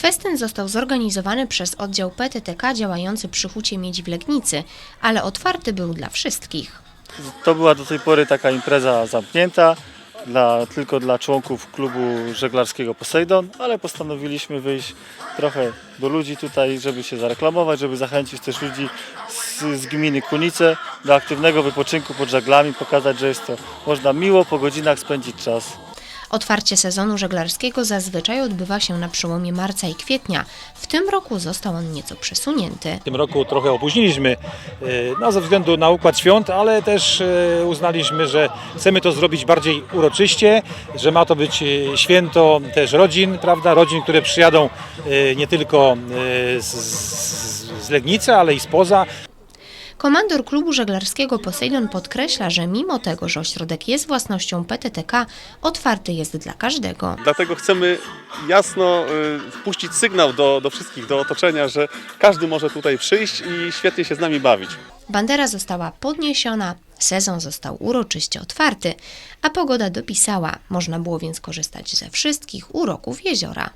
Festyn został zorganizowany przez oddział PTTK działający przy Hucie Miedzi w Legnicy, ale otwarty był dla wszystkich. To była do tej pory taka impreza zamknięta, dla, tylko dla członków klubu żeglarskiego Poseidon, ale postanowiliśmy wyjść trochę do ludzi tutaj, żeby się zareklamować, żeby zachęcić też ludzi z, z gminy Kunice do aktywnego wypoczynku pod żaglami, pokazać, że jest to można miło po godzinach spędzić czas. Otwarcie sezonu żeglarskiego zazwyczaj odbywa się na przełomie marca i kwietnia. W tym roku został on nieco przesunięty. W tym roku trochę opóźniliśmy e, no, ze względu na układ świąt, ale też e, uznaliśmy, że chcemy to zrobić bardziej uroczyście, że ma to być e, święto też rodzin, prawda? Rodzin, które przyjadą nie tylko z, z Legnicy, ale i spoza. Komandor klubu żeglarskiego Poseidon podkreśla, że mimo tego, że ośrodek jest własnością PTTK, otwarty jest dla każdego. Dlatego chcemy jasno y, wpuścić sygnał do, do wszystkich, do otoczenia, że każdy może tutaj przyjść i świetnie się z nami bawić. Bandera została podniesiona, sezon został uroczyście otwarty, a pogoda dopisała. Można było więc korzystać ze wszystkich uroków jeziora.